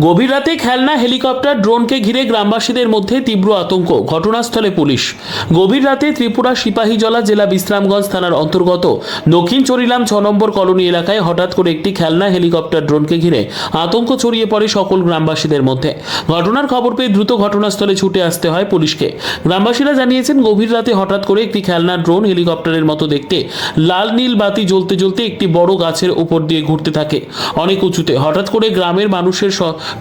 গভীর রাতে খেলনা, হেলিকপ্টার, ড্রোনকে ঘিরে গ্রামবাসীদের মধ্যে তীব্র আতঙ্ক। ঘটনাস্থলে পুলিশ। গভীর রাতে ত্রিপুরা সিপাহীজলা জেলা বিশ্রামগঞ্জ থানার অন্তর্গত দক্ষিণ চরিলাম ছ নম্বর কলোনি এলাকায় হঠাৎ করে একটি খেলনা, হেলিকপ্টার, ড্রোনকে ঘিরে আতঙ্ক ছড়িয়ে পড়ে সকল গ্রামবাসীদের মধ্যে। ঘটনার খবর পেয়ে দ্রুত ঘটনাস্থলে ছুটে আসতে হয় পুলিশকে। গ্রামবাসীরা জানিয়েছেন, গভীর রাতে হঠাৎ করে একটি খেলনা, ড্রোন, হেলিকপ্টারের মতো দেখতে লাল, নীল বাতি জ্বলতে জ্বলতে একটি বড় গাছের উপর দিয়ে ঘুরতে থাকে। অনেক উঁচুতে। হঠাৎ করে গ্রামের মানুষের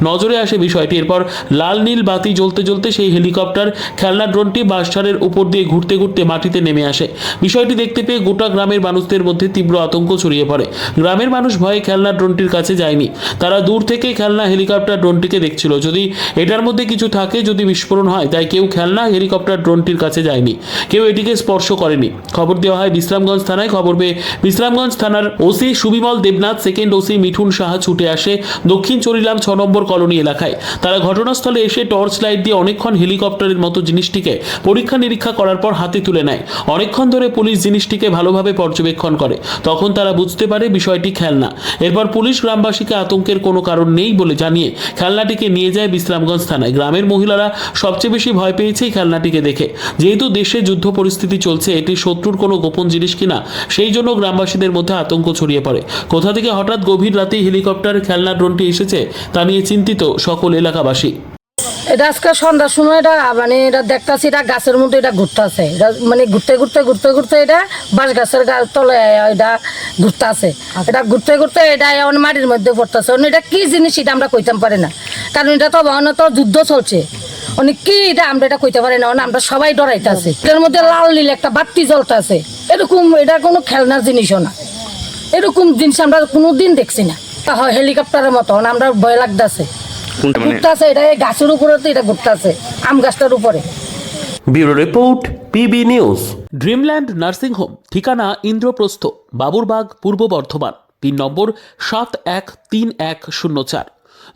নজরে আসে বিষয়টি। এরপর লাল নীল বাতি জ্বলতে জ্বলতে সেই হেলিকপ্টার খেলনা ড্রোনটি বাসস্টারের উপর দিয়ে ঘুরতে ঘুরতে মাটিতে নেমে আসে। বিষয়টি দেখতে পেয়ে গোটা গ্রামের মানুষদের মধ্যে তীব্র আতঙ্ক ছড়িয়ে পড়ে। গ্রামের মানুষ ভয়ে খেলনা ড্রোনটির কাছে যায়নি। তারা দূর থেকে খেলনা হেলিকপ্টার ড্রোনটিকে দেখছিল। যদি এটার মধ্যে কিছু থাকে, যদি বিস্ফোরণ হয়, তাই কেউ খেলনা হেলিকপ্টার ড্রোনটির কাছে যায়নি। কেউ এটিকে স্পর্শ করেনি। খবর দেওয়া হয় বিশ্রামগঞ্জ থানায়। খবর পেয়ে বিশ্রামগঞ্জ থানার OC Subimal Debnath, second OC Mithun Saha ছুটে আসে দক্ষিণ চরিলাম ছ নম্বর কলোনি এলাকায়। তারা ঘটনাস্থলে এসে টর্চ লাইট দিয়ে অনেকক্ষণ হেলিকপ্টারের মতো জিনিসটিকে পরীক্ষা নিরীক্ষা করার পর হাতে তুলে নেয়। অনেকক্ষণ ধরে পুলিশ জিনিসটিকে ভালোভাবে পর্যবেক্ষণ করে। তখন তারা বুঝতে পারে বিষয়টি খেলনা। এরপর পুলিশ গ্রামবাসীকে আতঙ্কের কোনো কারণ নেই বলে জানিয়ে খেলনাটিকে নিয়ে যায় বিশ্রামগঞ্জ থানায়। গ্রামের মহিলারা সবচেয়ে বেশি ভয় পেয়েছে খেলনাটিকে দেখে। যেহেতু দেশে যুদ্ধ পরিস্থিতি চলছে, এটি শত্রুর কোনো গোপন জিনিস কিনা, সেই জন্য গ্রামবাসীদের মধ্যে আতঙ্ক ছড়িয়ে পড়ে। কোথা থেকে হঠাৎ গভীর রাতেই হেলিকপ্টার খেলনা ড্রোনটি এসেছে, তা নিয়ে চিন্তিত সকল এলাকাবাসী। এটা আজকে সন্ধ্যার সময় এটা মানে এটা দেখতাছি, এটা গাছের মধ্যে এটা ঘুরতেছে। এটা মানে ঘুরতে ঘুরতে ঘুরতে ঘুরতে এটা বাঁশ গাছের তলে এটা ঘুরতেছে। এটা ঘুরতে ঘুরতে এটা এখন মাটির মধ্যে পড়তেছে। এটা কি জিনিস এটা আমরা কইতাম পারি না। কারণ এটা তো বহন তো যুদ্ধ চলছে। অনেক কি এটা আমরা এটা কইতে পারি না। আমরা সবাই ডরাইতেছে। এটার মধ্যে লাল নীল একটা বাতি জ্বলতেছে। এরকম এটা কোনো খেলনার জিনিসও না। এরকম জিনিস আমরা কোনোদিন দেখছি না। হেলিকপ্টারের মতো আমরা ভয় লাগতেছে। মানে? ঘুরতেছে এটা এই গাছের উপরে তো এটা ঘুরতেছে আম গাছটার উপরে। Bureau report PB news. Dreamland nursing home ঠিকানা ইন্দ্রপ্রস্থ বাবুরবাগ পূর্ব বর্ধমান পিন নম্বর সাত এক তিন এক শূন্য চার।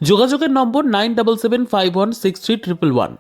যোগাযোগের number nine double seven five one six three triple one.